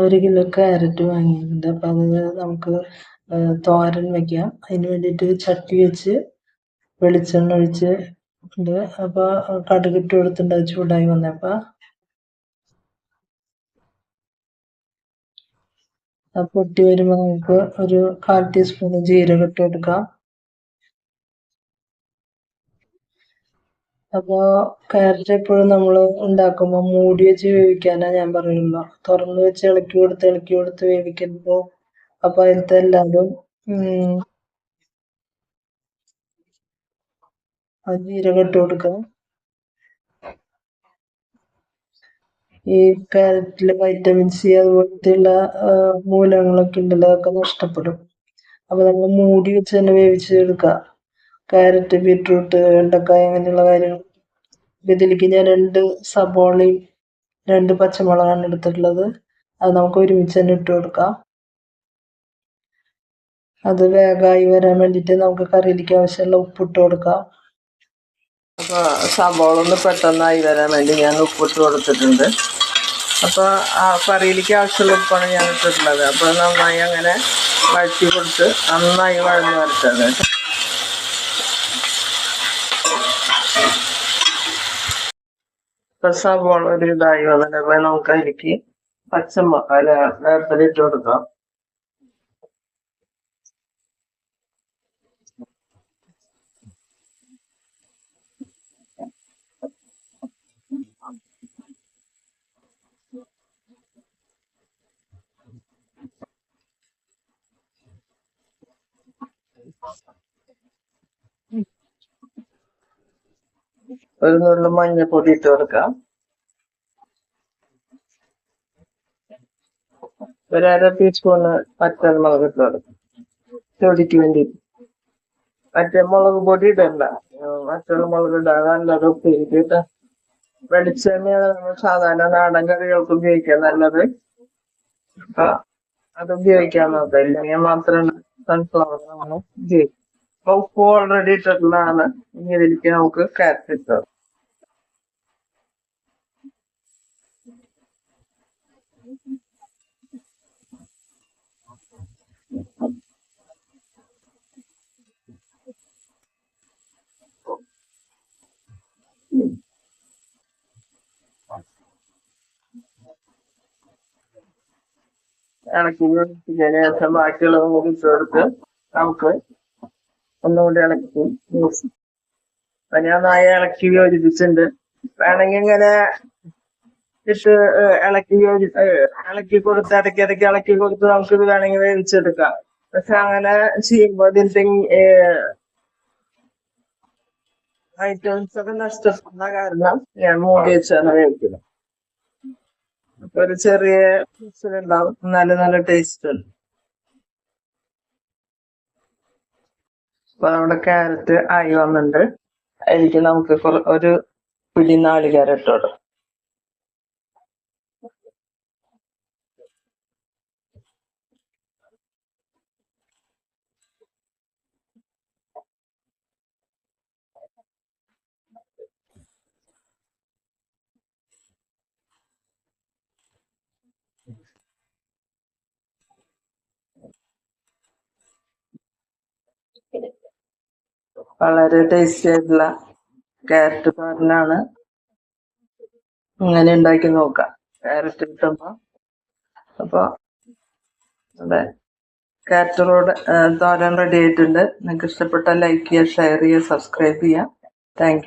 ഒരു kilo carrot വാങ്ങിയിട്ടുണ്ട്. അപ്പം അത് നമുക്ക് തോരൻ വെക്കാം. അതിന് വേണ്ടിട്ട് ചട്ടി വെച്ച് വെളിച്ചെണ്ണ ഒഴിച്ച് ഉണ്ട് അപ്പോൾ കടുകിട്ട് കൊടുത്തിട്ടുണ്ട്. അത് ചൂടായി വന്നപ്പോൾ പൊട്ടി വരുമ്പോൾ നമുക്ക് ഒരു കാൽ ടീസ്പൂൺ ജീരകം ഇട്ട് കൊടുക്കാം. അപ്പോൾ ക്യാരറ്റ് എപ്പോഴും നമ്മൾ ഉണ്ടാക്കുമ്പോൾ മൂടി വെച്ച് വേവിക്കാനാണ് ഞാൻ പറയുന്നത് തുറന്ന് വെച്ച് ഇളക്കി കൊടുത്ത് ഇളക്കി കൊടുത്ത് വേവിക്കുമ്പോൾ അപ്പോൾ അതിലത്തെ എല്ലാവരും ജീരകം ഇട്ട് ഈ ക്യാരറ്റിൽ വൈറ്റമിൻ സി അതുപോലത്തെയുള്ള മൂലകങ്ങളൊക്കെ ഉണ്ടല്ലോ അതൊക്കെ നഷ്ടപ്പെടും. അപ്പൊ നമ്മൾ മൂടി വെച്ച് തന്നെ വേവിച്ചെടുക്കുക. ക്യാരറ്റ് ബീട്രൂട്ട് വെണ്ടക്കായ അങ്ങനെയുള്ള കാര്യങ്ങൾ ഇതിലേക്ക് ഞാൻ രണ്ട് സബോളയും രണ്ട് പച്ചമുളകാണ് എടുത്തിട്ടുള്ളത്. അത് നമുക്ക് ഒരുമിച്ച് തന്നെ ഇട്ട് കൊടുക്കാം. അത് വേഗമായി വരാൻ വേണ്ടിയിട്ട് നമുക്ക് കറിയിലേക്ക് ആവശ്യമുള്ള ഉപ്പിട്ട് കൊടുക്കാം. സബോള ഒന്ന് പെട്ടെന്നായി വരാൻ വേണ്ടി ഞാൻ ഉപ്പിട്ട് കൊടുത്തിട്ടുണ്ട്. അപ്പോൾ ആ കറിയിലേക്ക് ആവശ്യമുള്ള ഉപ്പാണ് ഞാൻ ഇട്ടിട്ടുള്ളത്. അപ്പോൾ നന്നായി അങ്ങനെ വഴറ്റി കൊടുത്ത് നന്നായി വഴന്ന് വരട്ടത് പോണ ഒരു ഇതായി വന്നിട്ട് നമുക്ക് അതിലേക്ക് പച്ചമുളക് അല്ല വേപ്പില ഇട്ട് കൊടുക്കാം. ഒരു നുള്ളു മഞ്ഞപ്പൊടി ഇട്ട് കൊടുക്കാം. ഒരു അര ടീസ്പൂണ് പച്ചമുളക് ഇട്ട് കൊടുക്കാം. ചെടിക്ക് വേണ്ടി. പച്ചമുളക് പൊടി ഇടണ്ട. പച്ചമുളക് ഇടാതെ നല്ലത് ഉപ്പേരിക്കിട്ട് വെളിച്ചെണ്ണയാണ് നമ്മൾ സാധാരണ നാടൻ കറികൾക്ക് ഉപയോഗിക്കാൻ നല്ലത്. അത് ഉപയോഗിക്കാൻ നോക്കാം. ഇല്ലെങ്കിൽ മാത്രം സൺഫ്ലവർ നമ്മൾ ഉപയോഗിക്കും ഉപ്പ് ഓൾറെഡി ഇട്ടിട്ടുള്ളതാണ്. ഇനി ഇതിലേക്ക് നമുക്ക് കാരറ്റ് ഇട്ടത് ഇളക്കി ശേഷം ബാക്കിയുള്ളതും കൂടി ചേർത്ത് നമുക്ക് ഒന്നുകൂടി ഇളക്കി അപ്പൊ ഞാൻ നായ ഇളക്കി യോജിപ്പിച്ചിട്ടുണ്ട്. വേണമെങ്കിൽ ഇങ്ങനെ ഇട്ട് ഇളക്കി യോജി ഇളക്കി കൊടുത്ത് ഇടയ്ക്ക് ഇടയ്ക്ക് ഇളക്കി കൊടുത്ത് നമുക്ക് ഇത് വേണമെങ്കിൽ വേവിച്ചെടുക്കാം. പക്ഷെ അങ്ങനെ ചെയ്യുമ്പോൾ ഇതിന്റെ ഐറ്റംസ് ഒക്കെ നഷ്ടപ്പെടുന്ന കാരണം ഞാൻ മൂടി വെച്ചാണ് വേവിക്കുന്നത് ഒരു ചെറിയ ഉണ്ടാവും നല്ല നല്ല ടേസ്റ്റ് ഉണ്ട്. അപ്പൊ നമ്മുടെ ക്യാരറ്റ് ആയി വന്നിട്ടുണ്ട്. അതിലേക്ക് നമുക്ക് ഒരു പിടി നാളികേരം ഇട്ടോടും വളരെ ടേസ്റ്റി ആയിട്ടുള്ള ക്യാരറ്റ് തോരനാണ് ഇങ്ങനെ ഉണ്ടാക്കി നോക്കാം. ക്യാരറ്റ് കിട്ടുമ്പോ. അപ്പൊ അതെ. ക്യാരറ്റ് തോരൻ റെഡി ആയിട്ടുണ്ട്. നിങ്ങൾക്ക് ഇഷ്ടപ്പെട്ട ലൈക്ക് ചെയ്യുക ഷെയർ ചെയ്യുക സബ്സ്ക്രൈബ് ചെയ്യുക. താങ്ക്